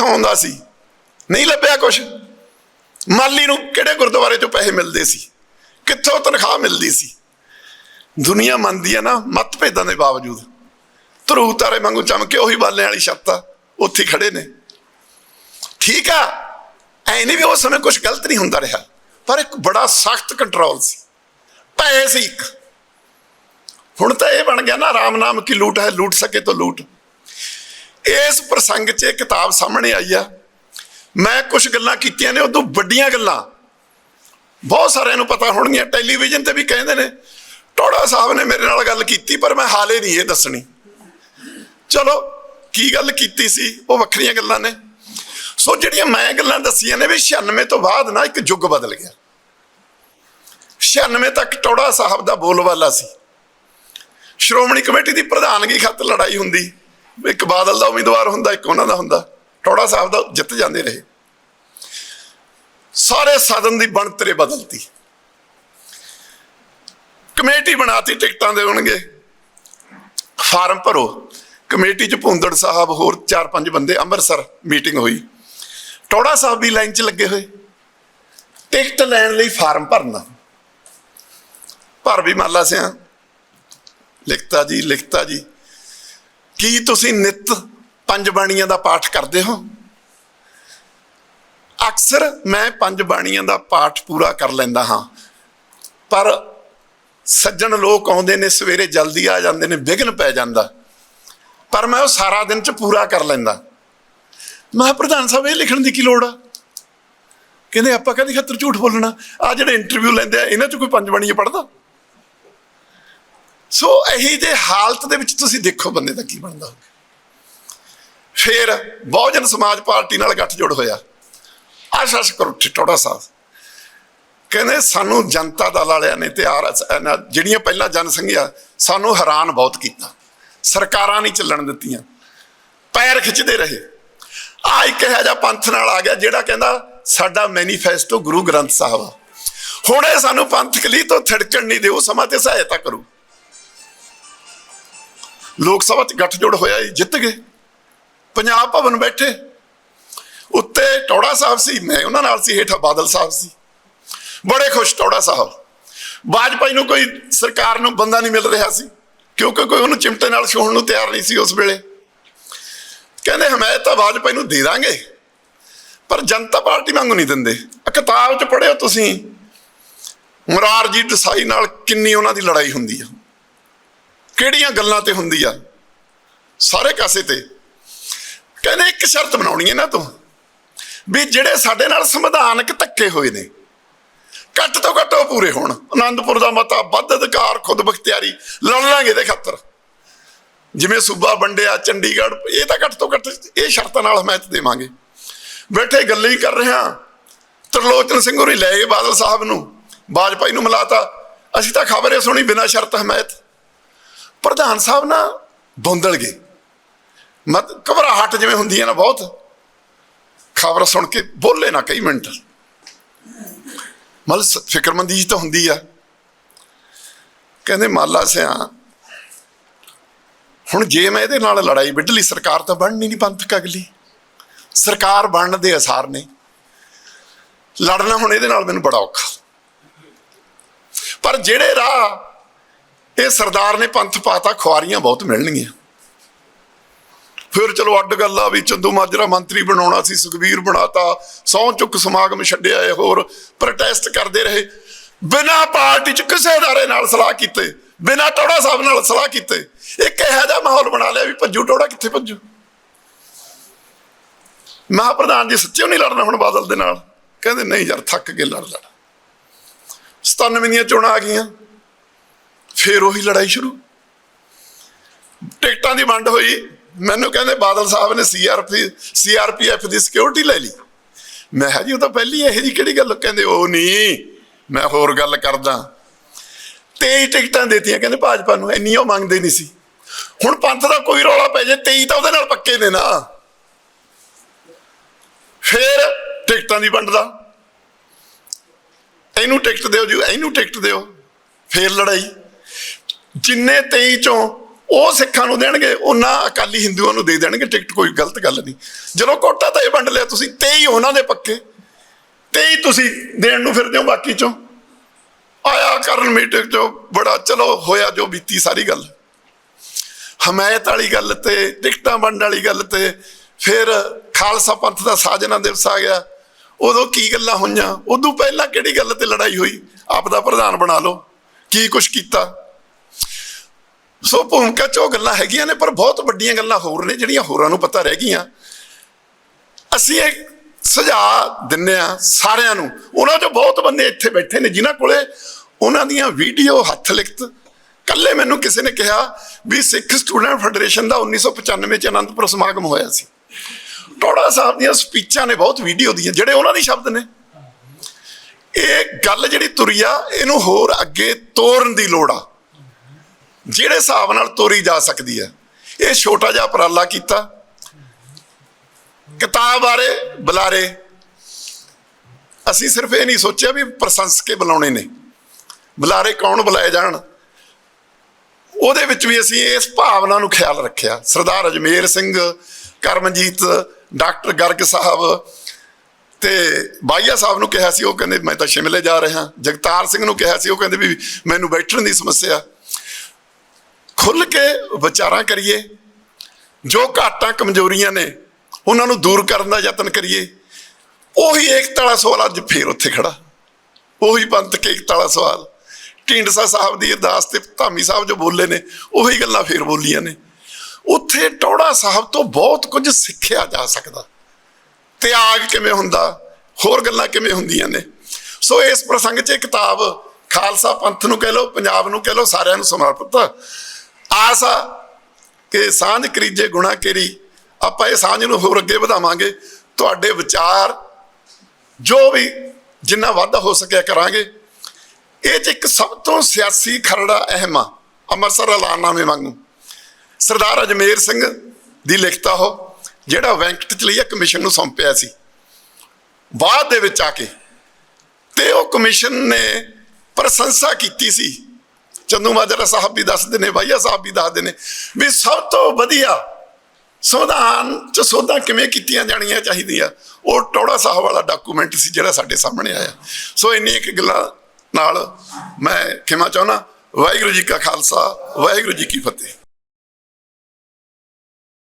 ਕਿੱਥੋਂ ਆਉਂਦਾ ਸੀ। ਨਹੀਂ ਲੱਭਿਆ ਕੁਛ। ਮਾਲੀ ਨੂੰ ਕਿਹੜੇ ਗੁਰਦੁਆਰੇ ਚੋਂ ਪੈਸੇ ਮਿਲਦੇ ਸੀ? ਕਿੱਥੋਂ ਤਨਖਾਹ ਮਿਲਦੀ ਸੀ? ਦੁਨੀਆ ਮੰਨਦੀ ਹੈ ਨਾ ਮਤਭੇਦਾਂ ਦੇ ਬਾਵਜੂਦ। ਧਰੂ ਤਾਰੇ ਵਾਂਗੂ ਚਮਕੇ ਉਹੀ ਬਾਲਿਆਂ ਵਾਲੀ ਛੱਤ ਆ, ਉੱਥੇ ਖੜੇ ਨੇ। ਠੀਕ ਆ, ਐ ਨਹੀਂ ਵੀ ਉਸ ਸਮੇਂ ਕੁਝ ਗਲਤ ਨਹੀਂ ਹੁੰਦਾ ਰਿਹਾ, ਪਰ ਇੱਕ ਬੜਾ ਸਖਤ ਕੰਟਰੋਲ ਸੀ। ਪਏ ਸੀ ਇੱਕ। ਹੁਣ ਤਾਂ ਇਹ ਬਣ ਗਿਆ ਨਾ, ਰਾਮ ਨਾਮ ਕੀ ਲੂਟ ਹੈ, ਲੂਟ ਸਕੇ ਤਾਂ ਲੂਟ। ਇਸ ਪ੍ਰਸੰਗ 'ਚ ਇਹ ਕਿਤਾਬ ਸਾਹਮਣੇ ਆਈ ਆ। ਮੈਂ ਕੁਝ ਗੱਲਾਂ ਕੀਤੀਆਂ ਨੇ, ਉਦੋਂ ਵੱਡੀਆਂ ਗੱਲਾਂ। ਬਹੁਤ ਸਾਰਿਆਂ ਨੂੰ ਪਤਾ ਹੋਣਗੀਆਂ, ਟੈਲੀਵਿਜ਼ਨ ਤੇ ਵੀ ਕਹਿੰਦੇ ਨੇ, ਟੋੜਾ ਸਾਹਿਬ ਨੇ ਮੇਰੇ ਨਾਲ ਗੱਲ ਕੀਤੀ, ਪਰ ਮੈਂ ਹਾਲੇ ਨਹੀਂ ਇਹ ਦੱਸਣੀ। ਚਲੋ, ਕੀ ਗੱਲ ਕੀਤੀ ਸੀ? ਉਹ ਵੱਖਰੀਆਂ ਗੱਲਾਂ ਨੇ। ਸੋ ਜਿਹੜੀਆਂ ਮੈਂ ਗੱਲਾਂ ਦੱਸੀਆਂ ਨੇ ਵੀ 96 ਤੋਂ ਬਾਅਦ ਨਾ ਇੱਕ ਯੁੱਗ ਬਦਲ ਗਿਆ। 96 ਤੱਕ ਟੋੜਾ ਸਾਹਿਬ ਦਾ ਬੋਲਵਾਲਾ ਸੀ। ਸ਼੍ਰੋਮਣੀ ਕਮੇਟੀ ਦੀ ਪ੍ਰਧਾਨਗੀ ਖਤ ਲੜਾਈ ਹੁੰਦੀ। ਇੱਕ ਬਾਦਲ ਦਾ ਉਮੀਦਵਾਰ ਹੁੰਦਾ, ਇੱਕ ਉਹਨਾਂ ਦਾ ਹੁੰਦਾ। ਟੋੜਾ ਸਾਹਿਬ ਦਾ ਜਿੱਤ ਜਾਂਦੇ ਰਹੇ। ਸਾਰੇ ਸਦਨ ਦੀ ਬਣਤਰੇ ਬਦਲਤੀ। ਕਮੇਟੀ ਬਣਾਤੀ, ਟਿਕਟਾਂ ਦੇ ਫਾਰਮ ਭਰੋ। ਕਮੇਟੀ ਚ ਭੁੰਦੜ ਸਾਹਿਬ, ਹੋਰ ਚਾਰ ਪੰਜ ਬੰਦੇ ਅੰਮ੍ਰਿਤਸਰ ਮੀਟਿੰਗ ਹੋਈ। ਟੋੜਾ ਸਾਹਿਬ ਵੀ ਲਾਈਨ 'ਚ ਲੱਗੇ ਹੋਏ। ਟਿਕਟ ਲੈਣ ਲਈ ਫਾਰਮ ਭਰਨਾ। ਭਰ ਵੀ ਮੰਨ ਲਾ ਸਿਆ। ਲਿਖਤਾ ਜੀ ਲਿਖਤਾ ਜੀ। ਕੀ ਤੁਸੀਂ ਨਿਤ ਪੰਜ ਬਾਣੀਆਂ ਦਾ ਪਾਠ ਕਰਦੇ ਹੋ? ਅਕਸਰ ਮੈਂ ਪੰਜ ਬਾਣੀਆਂ ਦਾ ਪਾਠ ਪੂਰਾ ਕਰ ਲੈਂਦਾ ਹਾਂ। ਪਰ ਸੱਜਣ ਲੋਕ ਆਉਂਦੇ ਨੇ, ਸਵੇਰੇ ਜਲਦੀ ਆ ਜਾਂਦੇ ਨੇ, ਵਿਘਨ ਪੈ ਜਾਂਦਾ। ਪਰ ਮੈਂ ਉਹ ਸਾਰਾ ਦਿਨ ਚ ਪੂਰਾ ਕਰ ਲੈਂਦਾ। ਮੈਂ ਪ੍ਰਧਾਨ ਸਾਹਿਬ, ਇਹ ਲਿਖਣ ਦੀ ਕੀ ਲੋੜ ਆ? ਕਹਿੰਦੇ, ਆਪਾਂ ਕਦੀ ਖਤਰ ਝੂਠ ਬੋਲਣਾ? ਆ ਜਿਹੜੇ ਇੰਟਰਵਿਊ ਲੈਂਦੇ ਆ, ਇਹਨਾਂ ਚ ਕੋਈ ਪੰਜ ਬਾਣੀਆਂ ਪੜਦਾ ਸੋ ਇਹੀ ਜੇ ਹਾਲਤ ਦੇ ਵਿੱਚ ਤੁਸੀਂ ਦੇਖੋ ਬੰਦੇ ਦਾ ਕੀ ਬਣਦਾ ਹੋਵੇ ਫਿਰ ਬਹੁਜਨ ਸਮਾਜ ਪਾਰਟੀ ਨਾਲ ਗੱਠਜੋੜ ਹੋਇਆ। ਆਸ਼ਾ ਕਰੋ ਟੋੜਾ ਸਾਹਿਬ ਕਹਿੰਦੇ ਸਾਨੂੰ ਜਨਤਾ ਦਲ ਵਾਲਿਆਂ ਨੇ ਤੇ ਆਰ ਜਿਹੜੀਆਂ ਪਹਿਲਾਂ ਜਨਸੰਘਿਆ ਸਾਨੂੰ ਹੈਰਾਨ ਬਹੁਤ ਕੀਤਾ। ਸਰਕਾਰਾਂ ਨਹੀਂ ਚੱਲਣ ਦਿੱਤੀਆਂ। ਪੈਰ ਖਿੱਚਦੇ ਰਹੇ। ਆ ਇੱਕ ਇਹੋ ਜਿਹਾ ਪੰਥ ਨਾਲ ਆ ਗਿਆ ਜਿਹੜਾ ਕਹਿੰਦਾ, ਸਾਡਾ ਮੈਨੀਫੈਸਟੋ ਗੁਰੂ ਗ੍ਰੰਥ ਸਾਹਿਬ ਆ। ਹੁਣ ਇਹ ਸਾਨੂੰ ਪੰਥ ਕਲੀ ਤੋਂ ਥੜਕਣ ਨਹੀਂ ਦਿਓ, ਸਮਾਂ ਤੇ ਸਹਾਇਤਾ ਕਰੋ। ਲੋਕ ਸਭਾ ਚ ਗੱਠਜੋੜ ਹੋਇਆ ਜੀ, ਜਿੱਤ ਗਏ। ਪੰਜਾਬ ਭਵਨ ਬੈਠੇ। ਉੱਤੇ ਟੌੜਾ ਸਾਹਿਬ ਸੀ, ਮੈਂ ਉਹਨਾਂ ਨਾਲ ਸੀ, ਹੇਠਾਂ ਬਾਦਲ ਸਾਹਿਬ ਸੀ। ਬੜੇ ਖੁਸ਼ ਟੌੜਾ ਸਾਹਿਬ। ਬਾਜਪਾਈ ਨੂੰ ਕੋਈ ਸਰਕਾਰ ਨੂੰ ਬੰਦਾ ਨਹੀਂ ਮਿਲ ਰਿਹਾ ਸੀ, ਕਿਉਂਕਿ ਕੋਈ ਉਹਨੂੰ ਚਿਮਟੇ ਨਾਲ ਛੋਣ ਨੂੰ ਤਿਆਰ ਨਹੀਂ ਸੀ ਉਸ ਵੇਲੇ। ਕਹਿੰਦੇ ਹਮਾਇਤ ਤਾਂ ਬਾਜਪਾਈ ਨੂੰ ਦੇ ਦਾਂਗੇ, ਪਰ ਜਨਤਾ ਪਾਰਟੀ ਵਾਂਗੂ ਨਹੀਂ ਦਿੰਦੇ। ਕਿਤਾਬ 'ਚ ਪੜ੍ਹਿਓ ਤੁਸੀਂ। ਮੁਰਾਰਜੀ ਦਸਾਈ ਨਾਲ ਕਿੰਨੀ ਉਹਨਾਂ ਦੀ ਲੜਾਈ ਹੁੰਦੀ ਆ। ਕਿਹੜੀਆਂ ਗੱਲਾਂ ਤੇ ਹੁੰਦੀ ਆ? ਸਾਰੇ ਕਾਸੇ ਤੇ। ਕਹਿੰਦੇ ਇੱਕ ਸ਼ਰਤ ਬਣਾਉਣੀ ਹੈ ਨਾ ਤੂੰ ਵੀ ਜਿਹੜੇ ਸਾਡੇ ਨਾਲ ਸੰਵਿਧਾਨਕ ਧੱਕੇ ਹੋਏ ਨੇ, ਘੱਟ ਤੋਂ ਘੱਟ ਉਹ ਪੂਰੇ ਹੋਣ। ਆਨੰਦਪੁਰ ਦਾ ਮਤਾ ਵੱਧ ਅਧਿਕਾਰ, ਖੁਦ ਬਖਤਿਆਰੀ, ਲੜ ਲਾਂਗੇ ਇਹਦੇ ਖਾਤਰ। ਜਿਵੇਂ ਸੂਬਾ ਵੰਡਿਆ, ਚੰਡੀਗੜ੍ਹ, ਇਹ ਤਾਂ ਘੱਟ ਤੋਂ ਘੱਟ ਇਹ ਸ਼ਰਤਾਂ ਨਾਲ ਹਮਾਇਤ ਦੇਵਾਂਗੇ। ਬੈਠੇ ਗੱਲਾਂ ਹੀ ਕਰ ਰਹੇ ਤਰਲੋਚਨ ਸਿੰਘ ਹੋਰੀ ਲੈ ਗਏ ਬਾਦਲ ਸਾਹਿਬ ਨੂੰ। ਬਾਜਪਾਈ ਨੂੰ ਮਿਲਾਤਾ। ਅਸੀਂ ਤਾਂ ਖਬਰ ਇਹ ਸੁਣੀ ਬਿਨਾਂ ਸ਼ਰਤ ਹਮਾਇਤ। ਪ੍ਰਧਾਨ ਸਾਹਿਬ ਨਾ ਬੁੰਦਲ ਗਏ। ਮਤ ਘਬਰਾਹਟ ਜਿਵੇਂ ਹੁੰਦੀ ਹੈ ਨਾ ਬਹੁਤ। ਖਬਰ ਸੁਣ ਕੇ ਬੋਲੇ ਨਾ ਕਈ ਮਿੰਟ। ਮਤਲਬ ਫਿਕਰਮੰਦੀ ਜੀ ਤਾਂ ਹੁੰਦੀ ਆ। ਕਹਿੰਦੇ ਮਾਲਾ ਸਿਆ, ਹੁਣ ਜੇ ਮੈਂ ਇਹਦੇ ਨਾਲ ਲੜਾਈ ਵਿੱਢ ਲਈ, ਸਰਕਾਰ ਤਾਂ ਬਣਨੀ ਨਹੀਂ ਪੰਥਕ ਅਗਲੀ। ਸਰਕਾਰ ਬਣਨ ਦੇ ਅਸਾਰ ਨੇ। ਲੜਨਾ ਹੁਣ ਇਹਦੇ ਨਾਲ ਮੈਨੂੰ ਬੜਾ ਔਖਾ। ਪਰ ਜਿਹੜੇ ਰਾਹ ਇਹ ਸਰਦਾਰ ਨੇ ਪੰਥ ਪਾਤਾ, ਖੁਆਰੀਆਂ ਬਹੁਤ ਮਿਲਣਗੀਆਂ। ਫਿਰ ਚਲੋ ਅੱਡ ਗੱਲ ਆ ਵੀ ਚੰਦੂ ਮਾਜਰਾ ਮੰਤਰੀ ਬਣਾਉਣਾ ਸੀ, ਸੁਖਬੀਰ ਬਣਾਤਾ, ਸੌ ਚੁੱਕ ਸਮਾਗਮ ਛੱਡਿਆ ਇਹ ਹੋਰ ਪ੍ਰੋਟੈਸਟ ਕਰਦੇ ਰਹੇ। ਬਿਨਾਂ ਪਾਰਟੀ ਚ ਕਿਸੇ ਅਦਾਰੇ ਨਾਲ ਸਲਾਹ ਕੀਤੇ, ਬਿਨਾਂ ਟੋੜਾ ਸਾਹਿਬ ਨਾਲ ਸਲਾਹ ਕੀਤੇ, ਇੱਕ ਇਹੋ ਜਿਹਾ ਮਾਹੌਲ ਬਣਾ ਲਿਆ ਵੀ ਭੱਜੂ ਟੋੜਾ ਕਿੱਥੇ ਭੱਜੂ। ਮਹਾਪ੍ਰਧਾਨ ਜੀ ਸੱਚੇ ਨਹੀਂ ਲੜਨਾ ਹੁਣ ਬਾਦਲ ਦੇ ਨਾਲ, ਕਹਿੰਦੇ ਨਹੀਂ ਯਾਰ ਥੱਕ ਕੇ ਲੜ ਲੜ 97 ਦੀਆਂ ਚੋਣਾਂ ਆ ਗਈਆਂ। ਫਿਰ ਉਹੀ ਲੜਾਈ ਸ਼ੁਰੂ। ਟਿਕਟਾਂ ਦੀ ਵੰਡ ਹੋਈ। ਮੈਨੂੰ ਕਹਿੰਦੇ ਬਾਦਲ ਸਾਹਿਬ ਨੇ ਸੀਆਰਪੀ ਸੀਆਰਪੀਐਫ ਦੀ ਸਿਕਿਉਰਿਟੀ ਲੈ ਲਈ। ਮੈਂ ਕਿਹਾ ਜੀ, ਉਹ ਤਾਂ ਪਹਿਲੀ ਇਹੋ ਜੀ ਕਿਹੜੀ ਗੱਲ? ਕਹਿੰਦੇ ਉਹ ਨਹੀਂ, ਮੈਂ ਹੋਰ ਗੱਲ ਕਰਦਾ। 23 ਟਿਕਟਾਂ ਦੇਤੀਆਂ। ਕਹਿੰਦੇ ਭਾਜਪਾ ਨੂੰ ਇੰਨੀ ਉਹ ਮੰਗਦੇ ਨਹੀਂ ਸੀ। ਹੁਣ ਪੰਥ ਦਾ ਕੋਈ ਰੌਲਾ ਪੈ ਜੇ 23 ਤਾਂ ਉਹਦੇ ਨਾਲ ਪੱਕੇ ਨੇ ਨਾ। ਫਿਰ ਟਿਕਟਾਂ ਦੀ ਵੰਡਦਾ ਇਹਨੂੰ ਟਿਕਟ ਦਿਓ ਜੀ, ਇਹਨੂੰ ਟਿਕਟ ਦਿਓ। ਫੇਰ ਲੜਾਈ। ਜਿੰਨੇ 23 ਚੋਂ ਉਹ ਸਿੱਖਾਂ ਨੂੰ ਦੇਣਗੇ, ਉਹਨਾਂ ਅਕਾਲੀ ਹਿੰਦੂਆਂ ਨੂੰ ਦੇ ਦੇਣਗੇ। ਟਿਕਟ ਕੋਈ ਗਲਤ ਗੱਲ ਨਹੀਂ। ਜਦੋਂ ਕੋਟਾ ਤਾਂ ਇਹ ਵੰਡ ਲਿਆ, ਤੁਸੀਂ 23 ਉਹਨਾਂ ਦੇ ਪੱਕੇ। 23 ਤੁਸੀਂ ਦੇਣ ਨੂੰ ਫਿਰਦੇ ਹੋ ਬਾਕੀ ਚੋਂ। ਆਇਆ ਕਰਨ ਮੀਟਿੰਗ ਚੋਂ, ਬੜਾ ਚਲੋ ਹੋਇਆ ਜੋ ਬੀਤੀ ਸਾਰੀ ਗੱਲ। ਹਮਾਇਤ ਵਾਲੀ ਗੱਲ ਤੇ, ਟਿਕਟਾਂ ਵੰਡ ਵਾਲੀ ਗੱਲ ਤੇ, ਫਿਰ ਖਾਲਸਾ ਪੰਥ ਦਾ ਸਾਜਨਾ ਦਿਵਸ ਆ ਗਿਆ। ਉਦੋਂ ਕੀ ਗੱਲਾਂ ਹੋਈਆਂ? ਉਦੋਂ ਪਹਿਲਾਂ ਕਿਹੜੀ ਗੱਲ ਤੇ ਲੜਾਈ ਹੋਈ? ਆਪ ਦਾ ਪ੍ਰਧਾਨ ਬਣਾ ਲਓ। ਕੀ ਕੁਛ ਕੀਤਾ? ਸੋ ਭੂਮਿਕਾ ਚ ਉਹ ਗੱਲਾਂ ਹੈਗੀਆਂ ਨੇ, ਪਰ ਬਹੁਤ ਵੱਡੀਆਂ ਗੱਲਾਂ ਹੋਰ ਨੇ, ਜਿਹੜੀਆਂ ਹੋਰਾਂ ਨੂੰ ਪਤਾ ਰਹਿ ਗਈਆਂ। ਅਸੀਂ ਇਹ ਸੁਝਾਅ ਦਿੰਨੇ ਆ ਸਾਰਿਆਂ ਨੂੰ। ਉਹਨਾਂ ਚੋਂ ਬਹੁਤ ਬੰਦੇ ਇੱਥੇ ਬੈਠੇ ਨੇ, ਜਿਨ੍ਹਾਂ ਕੋਲੇ ਉਹਨਾਂ ਦੀਆਂ ਵੀਡੀਓ ਹੱਥ ਲਿਖਤ। ਕੱਲੇ ਮੈਨੂੰ ਕਿਸੇ ਨੇ ਕਿਹਾ ਵੀ ਸਿੱਖ ਸਟੂਡੈਂਟ ਫੈਡਰੇਸ਼ਨ ਦਾ 1995 ਚ ਅਨੰਦਪੁਰ ਸਮਾਗਮ ਹੋਇਆ ਸੀ। ਟੋੜਾ ਸਾਹਿਬ ਦੀਆਂ ਸਪੀਚਾਂ ਨੇ ਬਹੁਤ ਵੀਡੀਓ ਦੀਆਂ, ਜਿਹੜੇ ਉਹਨਾਂ ਦੀ ਸ਼ਬਦ ਨੇ। ਇਹ ਗੱਲ ਜਿਹੜੀ ਤੁਰੀ ਆ, ਇਹਨੂੰ ਹੋਰ ਅੱਗੇ ਤੋਰਨ ਦੀ ਲੋੜ ਆ। ਜਿਹੜੇ ਹਿਸਾਬ ਨਾਲ ਤੋਰੀ ਜਾ ਸਕਦੀ ਹੈ। ਇਹ ਛੋਟਾ ਜਿਹਾ ਉਪਰਾਲਾ ਕੀਤਾ। ਕਿਤਾਬ ਬਾਰੇ ਬੁਲਾਰੇ। ਅਸੀਂ ਸਿਰਫ ਇਹ ਨਹੀਂ ਸੋਚਿਆ ਵੀ ਪ੍ਰਸ਼ੰਸਕੇ ਬੁਲਾਉਣੇ ਨੇ। ਬੁਲਾਰੇ ਕੌਣ ਬੁਲਾਏ ਜਾਣ। ਉਹਦੇ ਵਿੱਚ ਵੀ ਅਸੀਂ ਇਸ ਭਾਵਨਾ ਨੂੰ ਖਿਆਲ ਰੱਖਿਆ। ਸਰਦਾਰ ਅਜਮੇਰ ਸਿੰਘ, ਕਰਮਜੀਤ, ਡਾਕਟਰ ਗਰਗ ਸਾਹਿਬ ਤੇ ਬਾਈਆ ਸਾਹਿਬ ਨੂੰ ਕਿਹਾ ਸੀ, ਉਹ ਕਹਿੰਦੇ, ਮੈਂ ਤਾਂ ਸ਼ਿਮਲੇ ਜਾ ਰਿਹਾ ਜਗਤਾਰ ਸਿੰਘ ਨੂੰ ਕਿਹਾ ਸੀ, ਉਹ ਕਹਿੰਦੇ ਵੀ ਮੈਨੂੰ ਬੈਠਣ ਦੀ ਸਮੱਸਿਆ। ਖੁੱਲ ਕੇ ਵਿਚਾਰਾਂ ਕਰੀਏ, ਜੋ ਘਾਟਾਂ ਕਮਜ਼ੋਰੀਆਂ ਨੇ, ਉਹਨਾਂ ਨੂੰ ਦੂਰ ਕਰਨ ਦਾ ਯਤਨ ਕਰੀਏ, ਉਹੀ ਏਕਤਾ ਵਾਲਾ ਸਵਾਲ ਅੱਜ ਫੇਰ ਉੱਥੇ ਖੜਾ। ਉਹੀ ਬੰਤ ਕੇ ਏਕਤਾ ਵਾਲਾ ਸਵਾਲ। ਢੀਂਡਸਾ ਸਾਹਿਬ ਦੀ ਅਰਦਾਸ ਤੇ ਧਾਮੀ ਸਾਹਿਬ ਜੋ ਬੋਲੇ ਨੇ, ਉਹੀ ਗੱਲਾਂ ਫੇਰ ਬੋਲੀਆਂ ਨੇ। ਉੱਥੇ ਟੌੜਾ ਸਾਹਿਬ ਤੋਂ ਬਹੁਤ ਕੁਝ ਸਿੱਖਿਆ ਜਾ ਸਕਦਾ। ਤਿਆਗ ਕਿਵੇਂ ਹੁੰਦਾ, ਹੋਰ ਗੱਲਾਂ ਕਿਵੇਂ ਹੁੰਦੀਆਂ ਨੇ। ਸੋ ਇਸ ਪ੍ਰਸੰਗ 'ਚ ਇਹ ਕਿਤਾਬ ਖਾਲਸਾ ਪੰਥ ਨੂੰ ਕਹਿ ਲਓ, ਪੰਜਾਬ ਨੂੰ ਕਹਿ ਲਓ, ਸਾਰਿਆਂ ਨੂੰ ਸਮਰਪਿਤ ਆਸ ਆ ਕਿ ਸਾਂਝ ਕਰੀਜੇ ਗੁਣਾ ਕੇਰੀ। ਆਪਾਂ ਇਹ ਸਾਂਝ ਨੂੰ ਹੋਰ ਅੱਗੇ ਵਧਾਵਾਂਗੇ। ਤੁਹਾਡੇ ਵਿਚਾਰ ਜੋ ਵੀ ਜਿੰਨਾ ਵਾਧਾ ਹੋ ਸਕਿਆ ਕਰਾਂਗੇ। ਇਹ 'ਚ ਇੱਕ ਸਭ ਤੋਂ ਸਿਆਸੀ ਖਰੜਾ ਅਹਿਮ ਆ। ਅੰਮ੍ਰਿਤਸਰ ਐਲਾਨਨਾਮੇ ਵਾਂਗੂ। ਸਰਦਾਰ ਅਜਮੇਰ ਸਿੰਘ ਦੀ ਲਿਖਤਾ ਉਹ, ਜਿਹੜਾ ਵੈਂਕਟ ਚਲੀਆ ਕਮਿਸ਼ਨ ਨੂੰ ਸੌਂਪਿਆ ਸੀ। ਬਾਅਦ ਦੇ ਵਿੱਚ ਆ ਕੇ ਤੇ ਉਹ ਕਮਿਸ਼ਨ ਨੇ ਪ੍ਰਸ਼ੰਸਾ ਕੀਤੀ ਸੀ। ਚੰਦੂ ਮਾਜਰਾ ਸਾਹਿਬ ਵੀ ਦੱਸਦੇ ਨੇ ਬਾਈਆ ਸਾਹਿਬ ਵੀ ਦੱਸਦੇ ਨੇ ਵੀ ਸਭ ਤੋਂ ਵਧੀਆ ਸੰਵਿਧਾਨ ਚ ਸੋਧਾਂ ਕਿਵੇਂ ਕੀਤੀਆਂ ਜਾਣੀਆਂ ਚਾਹੀਦੀਆਂ। ਉਹ ਟੋੜਾ ਸਾਹਿਬ ਵਾਲਾ ਡਾਕੂਮੈਂਟ ਸੀ ਜਿਹੜਾ ਸਾਡੇ ਸਾਹਮਣੇ ਆਇਆ। ਸੋ ਇੰਨੀ ਇੱਕ ਗੱਲਾਂ ਨਾਲ ਮੈਂ ਖਿਮਾ ਚਾਹੁੰਦਾ, ਵਾਹਿਗੁਰੂ ਜੀ ਕਾ ਖਾਲਸਾ, ਵਾਹਿਗੁਰੂ ਜੀ ਕੀ ਫਤਿਹ।